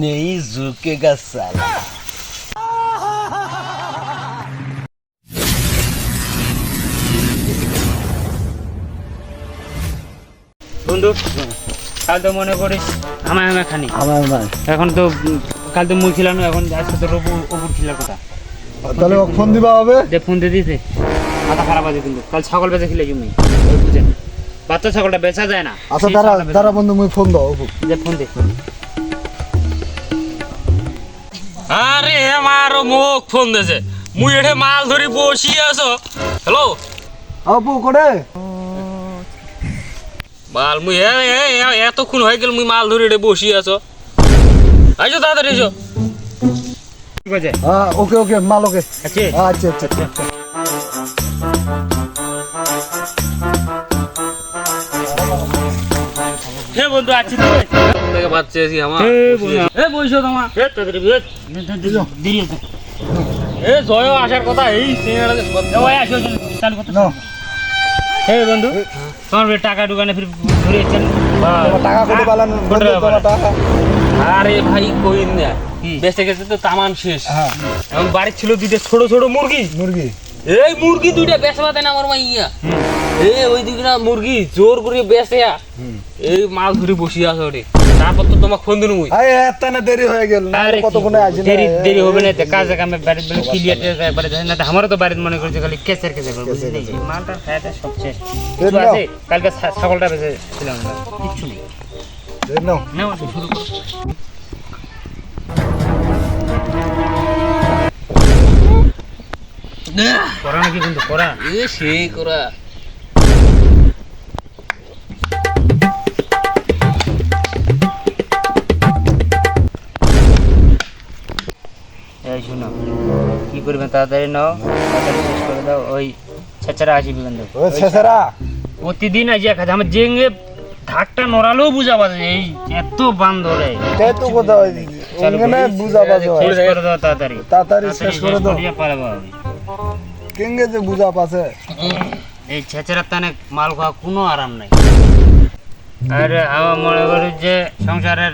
নেই বন্ধু কাল তো মনে করিস আমায় আমার খানি। আমার এখন তো কাল তো মুই খিলানো এখন আজকে তো রবু অপুর খিলার কথা। তাহলে ফোন দিবা হবে? যে ফোন দিয়ে দিতে মাথা খারাপ আছে কিন্তু। কাল ছাগল বেচে খিলে জমি। বুঝেন। বাচ্চা ছাগলটা বেচা যায় না। আচ্ছা সেই তারা তারা বন্ধু মুই ফোন দাও যে ফোন দে। আরে আমার মুখ ফোন দিয়েছে। মুই এঠে মাল ধরি বসি আছো। হ্যালো আপু করে মাল মুই এ এ- এ- এতক্ষণ হয়ে গেল মুই মাল ধরি বসি আছো। আইসো তাড়াতাড়ি এসো ঠিক আছে? হ্যাঁ ওকে ওকে মাল ওকে। আচ্ছা। আচ্ছা আচ্ছা হে বন্ধু আছি তো। থেকে বাচ্চা আছি আমার হে বইছো তোমার হে তাড়াতাড়ি বেচ দেরি এ জয় আসার কথা এই সিনেমাটা এ আসো চালু করতে। হে বন্ধু তোমার বে টাকা দোকানে ফির ঘুরে টাকা কত পালান টাকা। আরে ভাই কই না? বেঁচে গেছে তো তামান শেষ। হ্যাঁ। এখন বাড়ির ছিল দুইটা ছোট ছোট মুরগি। মুরগি? এই মুরগি দুইটা বেচবা দেন আমার মাইয়া এই ওই দিকে না মুরগি জোর করে বেচে এই মাছ ধরে বসি আছে ওরে তারপর তো তোমাকে ফোন দিন মুই। আরে এত না দেরি হয়ে গেল কতক্ষণে আসি দেরি দেরি হবে না তো কাজে কামে বাড়ি বলে ক্লিয়ার একবারে যায় না তো আমারও তো বাড়িতে মনে করছে খালি কেসের কেসের বুঝলি? মালটা খায়াটা সব শেষ কালকে ছাগলটা বেঁচে ছিলাম না কিচ্ছু নেই। নাও নাও শুরু করো করা নাকি কিন্তু করা এ সেই করা এই শুনো কি করবেন তাড়াতাড়ি নাও তাড়াতাড়ি শেষ করে দাও ওই ছেচারা আসিবি কিন্তু ও ছেসরা প্রতিদিন আজ এক আমার জেঙ্গে নড়ালেও বুঝা এই এত বান ধরে তে তো কথা ওখানে বুঝা শেষ করে দাও তাড়াতাড়ি। তাড়াতাড়ি শেষ করে দাও। পারব। কেঙ্গে যে বুঝা পাছে এই ছেচেরা তানে মাল খাওয়া কোনো আরাম নাই। আর আমার মনে করি যে সংসারের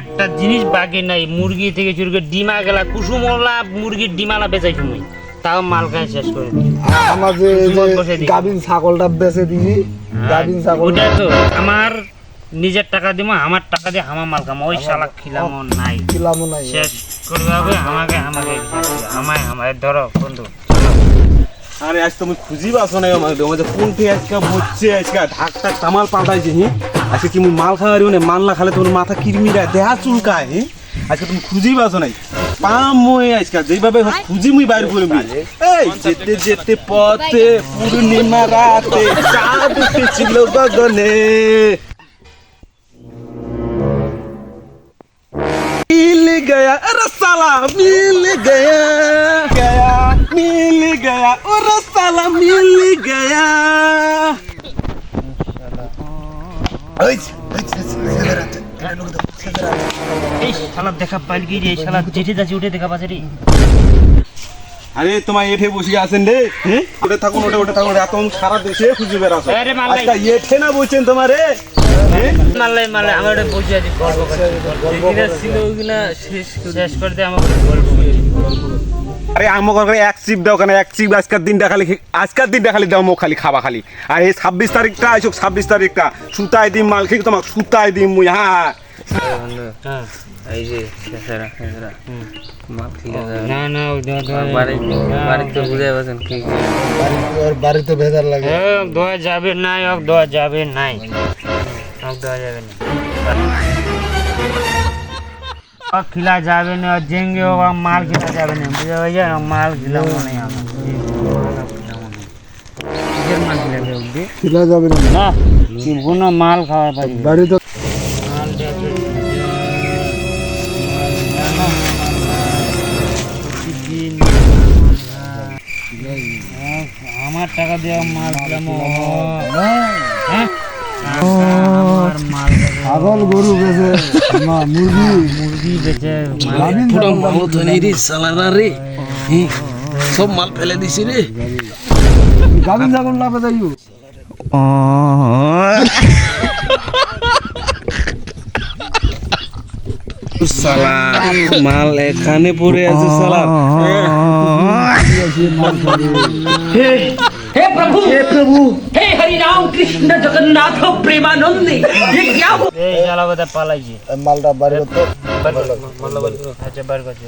একটা জিনিস বাকি নাই। মুরগি থেকে শুরু করে ডিমা গেলা কুসুমলা মুরগির ডিমালা বেচাই তুমি তাও মাল খাই শেষ করে দিই আমার যে। গাবিন ছাগলটা বেচে দিই গাবিন ছাগল। ওটা তো আমার নিজের টাকা দিব আমার টাকা দিয়ে আমার মাল কামা ওই শালা খিলামো নাই কিলাম নাই। শেষ করবে হবে আমাকে আমাকে আমায় আমায় ধরো বন্ধু। আরে আজ তুমি খুঁজি না আমাদের কোন থেকে আজকে বসছে আজকে ঢাক টাক তামাল পাল্টাইছে হি? আজকে কি মুই মাল খাওয়ারিও না? মাল না খালে তোমার মাথা কিরমিরা দেহা চুলকায় হি? আজকে তুমি খুঁজি বাসো নাই? পাম মই আজকা যেভাবে খুঁজি মুই বাইর করবি এই যেতে যেতে পথে পূর্ণিমা রাতে চাঁদ উঠেছিল গগনে। মিল গয়া রসালা মিল গয়া। গয়া মিল গয়া ও রসালা মিল গয়া। ওই এই শালা দেখা পাইল কি রে? এই শালা যেতে যাচ্ছি উঠে দেখা পাচ্ছে রে। আরে তোমার এঠে বসে আছেন রে? হ্যাঁ? ওটা থাকুন ওটা ওটা থাকুন এত সারা দেশে খুঁজে মাল্লাই। আজকে এঠে না বলছেন তোমারে হ্যাঁ? আমার গল্প করছি ছিল ওইগুলা শেষ শেষ গল্প আরে আমাকে করে এক চিপ দাও কেন? এক চিপ আজকের দিনটা খালি আজকের দিনটা খালি দাও মোক খালি খাবা খালি। আর এই ছাব্বিশ তারিখটা আইসো ছাব্বিশ তারিখটা। সুতায় দিম মাল খেয়ে তোমাকে সুতায় দিম মুই হ্যাঁ হ্যাঁ। এই যে ঠিক আছে না না বাড়িতে বুঝাই পাচ্ছেন কি বাড়িতে ভেজাল লাগে দোয়া যাবে নাই ওক দোয়া যাবে নাই দোয়া যাবে না খিলা যাবে না জেঙ্গে মাল খিলা যাবে না। বুঝা হয়ে যায় মাল খিলা মনে খিলা যাবে না কোনো মাল খাওয়া পারি বাড়িতে আমার টাকা দিয়ে মাল হ্যাঁ মাল ছাগল গরু বেচে মুরগি। মুরগি বেচে মাল পুরো ছাগল মামলো তো নেই রে সালারা রে। সব মাল ফেলে দিছি রে। গাবিন যাগুন লাভে যাইও সালা মাল এখানে পড়ে আছে সালা हे प्रभु हे प्रभु हे हरि राम कृष्ण जगन्नाथ प्रेमानंद ये क्या हुआ এই শালা বোধহয় পালাইছে মালটা বাড়ি করতে মাল্লা বাড়ি আচ্ছা বার করছে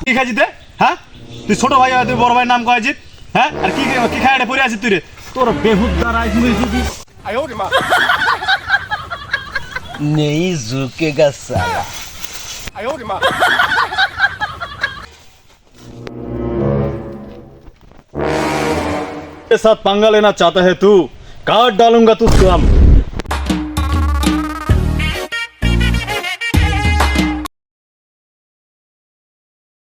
কি খাইছি তে হ্যাঁ তুই ছোট ভাই তুই বড় ভাইয়ের নাম কয়েছিস হ্যাঁ আর কি কি খাই এটা পরে আছিস তুই রে তোর বেহুদ দ্বারা তুই নেই ঝুঁকেগা সালা के साथ पंगा लेना चाहता है तू काट डालूंगा तुझको हम